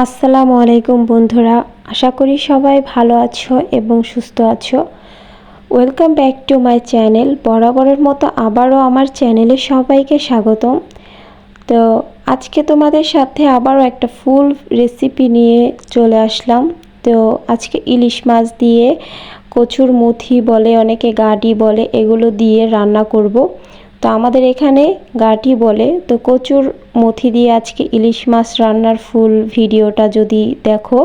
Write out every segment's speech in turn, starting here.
আসসালামু আলাইকুম বন্ধুরা, আশা করি সবাই ভালো আছো এবং সুস্থ আছো। Welcome back to my channel বরাবরের মতো আবারও আমার চ্যানেলে সবাইকে স্বাগতম। তো আজকে তোমাদের সাথে আবারও একটা ফুল রেসিপি নিয়ে চলে আসলাম। তো আজকে ইলিশ মাছ দিয়ে কচুর মুথি বলে, অনেকে গাডি বলে, এগুলো দিয়ে রান্না করব। তো আমাদের এখানে গাটি বলে, তো কচুর মথি দিয়ে আজকে ইলিশ মাছ রান্নার ফুল ভিডিওটা যদি দেখো,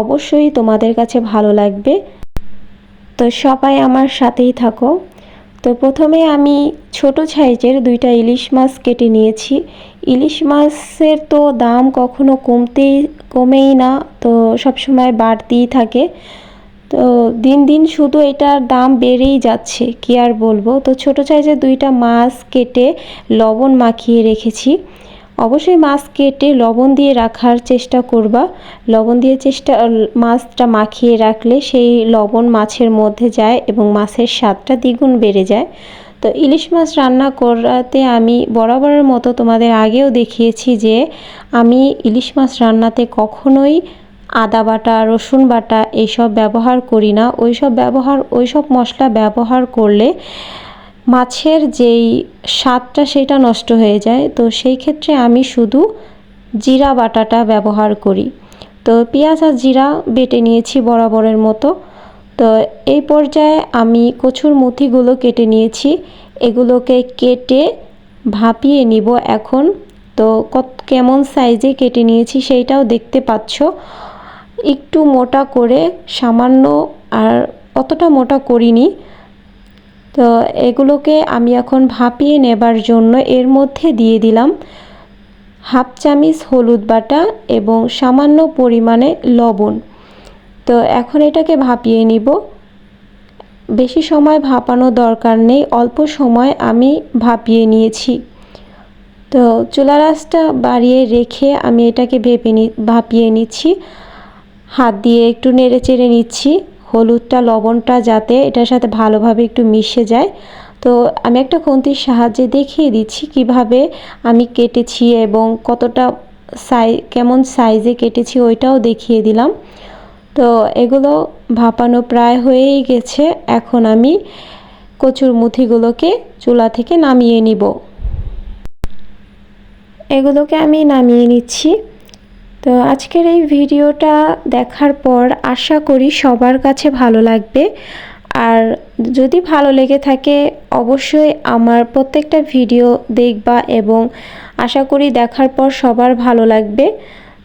অবশ্যই তোমাদের কাছে ভালো লাগবে। তো সবাই আমার সাথেই থাকো। তো প্রথমে আমি ছোট সাইজের দুইটা ইলিশ মাছ কেটে নিয়েছি। ইলিশ মাছের তো দাম কখনো কমতেই, কমেই না, তো সবসময় বাড়তেই থাকে। তো দিন দিন শুধু এটার দাম বেড়েই যাচ্ছে, কি আর বলব? তো ছোট সাইজের দুইটা মাছ কেটে লবণ মাখিয়ে রেখেছি। অবশ্যই মাছ কেটে লবণ দিয়ে রাখার চেষ্টা করবা। লবণ দিয়ে চেষ্টা, মাছটা মাখিয়ে রাখলে সেই লবণ মাছের মধ্যে যায় এবং মাছের স্বাদটা দ্বিগুণ বেড়ে যায়। তো ইলিশ মাছ রান্না করাতে আমি বরাবরের মতো তোমাদের আগেও দেখিয়েছি যে আমি ইলিশ মাছ রান্নাতে কখনোই আদা বাটা, রসুন বাটা এইসব ব্যবহার করি না। ওই সব ব্যবহার ওই সব মশলা ব্যবহার করলে মাছের যেই স্বাদটা সেটা নষ্ট হয়ে যায়। তো সেই ক্ষেত্রে আমি শুধু জিরা বাটাটা ব্যবহার করি। তো পেঁয়াজ আর জিরা বেটে নিয়েছি বরাবরের মতো। তো এই পর্যায়ে আমি কচুর মুথিগুলো কেটে নিয়েছি। এগুলোকে কেটে ভাপিয়ে নিব এখন। তো কত, কেমন সাইজে কেটে নিয়েছি সেইটাও দেখতে পাচ্ছ। একটু মোটা করে, সামান্য আর অতটা মোটা করিনি। তো এগুলোকে আমি এখন ভাপিয়ে নেবার জন্য এর মধ্যে দিয়ে দিলাম হাফ চামিচ হলুদ বাটা এবং সামান্য পরিমাণে লবণ। তো এখন এটাকে ভাপিয়ে নিব। বেশি সময় ভাপানো দরকার নেই, অল্প সময় আমি ভাপিয়ে নিয়েছি। তো চুলা রাসটা বাড়িয়ে রেখে আমি এটাকে ভেপে নি, ভাপিয়ে নিচ্ছি। হাত দিয়ে একটু নেড়ে চেড়ে নিচ্ছি। হলুদটা, লবণটা যাতে এটার সাথে ভালোভাবে একটু মিশে যায়। তো আমি একটা খুন্তির সাহায্যে দেখিয়ে দিচ্ছি কীভাবে আমি কেটেছি এবং কতটা সাই, কেমন সাইজে কেটেছি ওইটাও দেখিয়ে দিলাম। তো এগুলো ভাপানো প্রায় হয়েই গেছে। এখন আমি কচুর মুথিগুলোকে চুলা থেকে নামিয়ে নিব। এগুলোকে আমি নামিয়ে নিচ্ছি। তো আজকের এই ভিডিওটা দেখার পর আশা করি সবার কাছে ভালো লাগবে। আর যদি ভালো লেগে থাকে, অবশ্যই আমার প্রত্যেকটা ভিডিও দেখবা এবং আশা করি দেখার পর সবার ভালো লাগবে।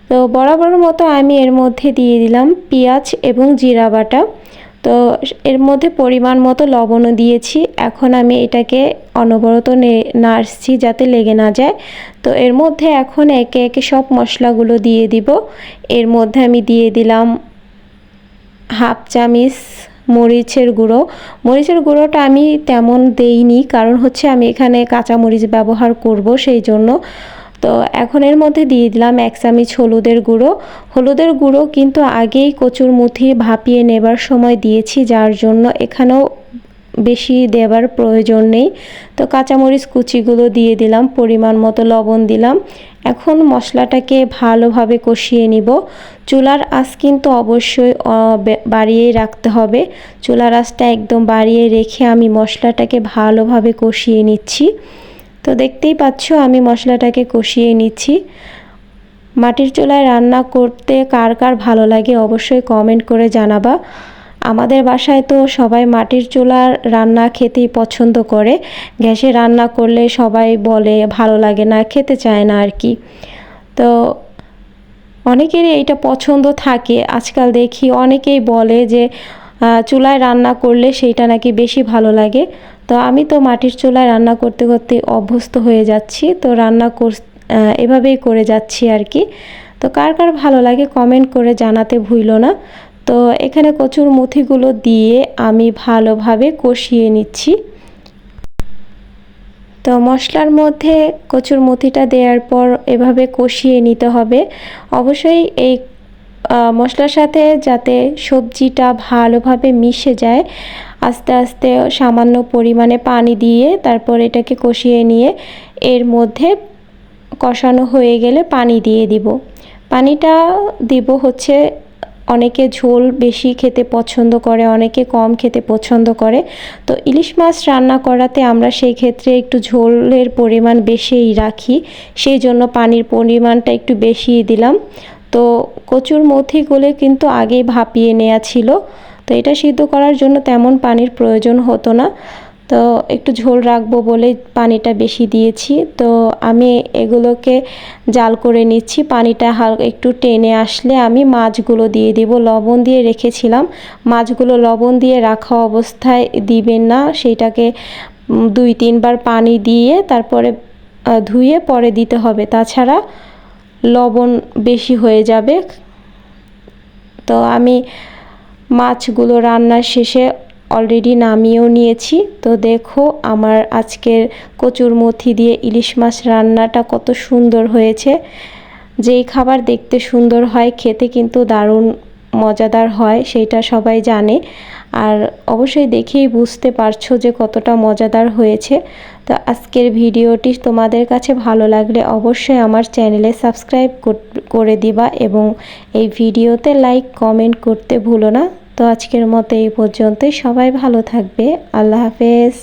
তো বরাবর মতো আমি এর মধ্যে দিয়ে দিলাম পেঁয়াজ এবং জিরা বাটা। তো এর মধ্যে পরিমাণ মতো লবণও দিয়েছি। এখন আমি এটাকে অনবরত নাড়ছি যাতে লেগে না যায়। তো এর মধ্যে এখন একে একে সব মশলাগুলো দিয়ে দিব। এর মধ্যে আমি দিয়ে দিলাম হাফ চামিচ মরিচের গুঁড়ো। মরিচের গুঁড়োটা আমি তেমন দেইনি, কারণ হচ্ছে আমি এখানে কাঁচা মরিচ ব্যবহার করব সেই জন্য। তো এখন এর মধ্যে দিয়ে দিলাম এক চামিচ হলুদের গুঁড়ো। হলুদের গুঁড়ো কিন্তু আগেই কচুর মুথি ভাপিয়ে নেবার সময় দিয়েছি, যার জন্য এখানেও বেশি দেবার প্রয়োজন নেই। তো কাঁচামরিচ কুচিগুলো দিয়ে দিলাম, পরিমাণ মতো লবণ দিলাম। এখন মশলাটাকে ভালোভাবে কষিয়ে নিব। চুলার আঁচ কিন্তু অবশ্যই বাড়িয়েই রাখতে হবে। চুলার আঁচটা একদম বাড়িয়ে রেখে আমি মশলাটাকে ভালোভাবে কষিয়ে নিচ্ছি। তো দেখতেই পাচ্ছ, আমি মশলাটাকে কষিয়ে নিচ্ছি। মাটির চুলায় রান্না করতে কার কার ভালো লাগে অবশ্যই কমেন্ট করে জানাবা। আমাদের বাসায় তো সবাই মাটির চুলার রান্না খেতেই পছন্দ করে। গ্যাসে রান্না করলে সবাই বলে ভালো লাগে না, খেতে চায় না আর কি তো অনেকেরই এইটা পছন্দ থাকে। আজকাল দেখি অনেকেই বলে যে চুলায় রান্না করলে সেইটা নাকি বেশি ভালো লাগে। তো আমি তো মাটির চুলায় রান্না করতে করতে অভ্যস্ত হয়ে যাচ্ছি। তো রান্না কর এভাবেই করে যাচ্ছি আর কি তো কার কার ভালো লাগে কমেন্ট করে জানাতে ভুইল না। তো এখানে কচুর মুথিগুলো দিয়ে আমি ভালোভাবে কষিয়ে নিচ্ছি। তো মশলার মধ্যে কচুর মুথিটা দেওয়ার পর এভাবে কষিয়ে নিতে হবে। অবশ্যই এই মশলার সাথে যাতে সবজিটা ভালোভাবে মিশে যায়। আস্তে আস্তে সামান্য পরিমাণে পানি দিয়ে তারপর এটাকে কষিয়ে নিয়ে এর মধ্যে কষানো হয়ে গেলে পানি দিয়ে দিব। পানিটা দিব হচ্ছে অনেকে ঝোল বেশি খেতে পছন্দ করে, অনেকে কম খেতে পছন্দ করে। তো ইলিশ মাছ রান্না করাতে আমরা সেই ক্ষেত্রে একটু ঝোলের পরিমাণ বেশিই রাখি, সেই জন্য পানির পরিমাণটা একটু বেশিই দিলাম। তো কচুর মথিগুলো কিন্তু আগেই ভাপিয়ে নেওয়া ছিল। তো এটা সিদ্ধ করার জন্য তেমন পানির প্রয়োজন হতো না। তো একটু ঝোল রাখব বলে পানিটা বেশি দিয়েছি। তো আমি এগুলোকে জাল করে নিচ্ছি। পানিটা হালকা একটু টেনে আসলে আমি মাছগুলো দিয়ে দিব। লবণ দিয়ে রেখেছিলাম। মাছগুলো লবণ দিয়ে রাখা অবস্থায় দিবেন না। সেটাকে দুই, তিনবার পানি দিয়ে তারপরে ধুয়ে পরে দিতে হবে। তাছাড়া লবণ বেশি হয়ে যাবে। তো আমি মাছগুলো রান্নার শেষে অলরেডি নামিয়েও নিয়েছি। তো দেখো আমার আজকের কচুর মথি দিয়ে ইলিশ মাছ রান্নাটা কত সুন্দর হয়েছে। যেই খাবার দেখতে সুন্দর হয়, খেতে কিন্তু দারুণ মজাদার হয় সেটা সবাই জানে। আর অবশ্যই দেখেই বুঝতে পারছ যে কতটা মজাদার হয়েছে। তো আজকের ভিডিওটি তোমাদের কাছে ভালো লাগলে অবশ্যই আমার চ্যানেলে সাবস্ক্রাইব করে দিবা এবং এই ভিডিওতে লাইক, কমেন্ট করতে ভুলো না। তো আজকের মতো এই পর্যন্তই। সবাই ভালো থাকবে। আল্লাহ হাফেজ।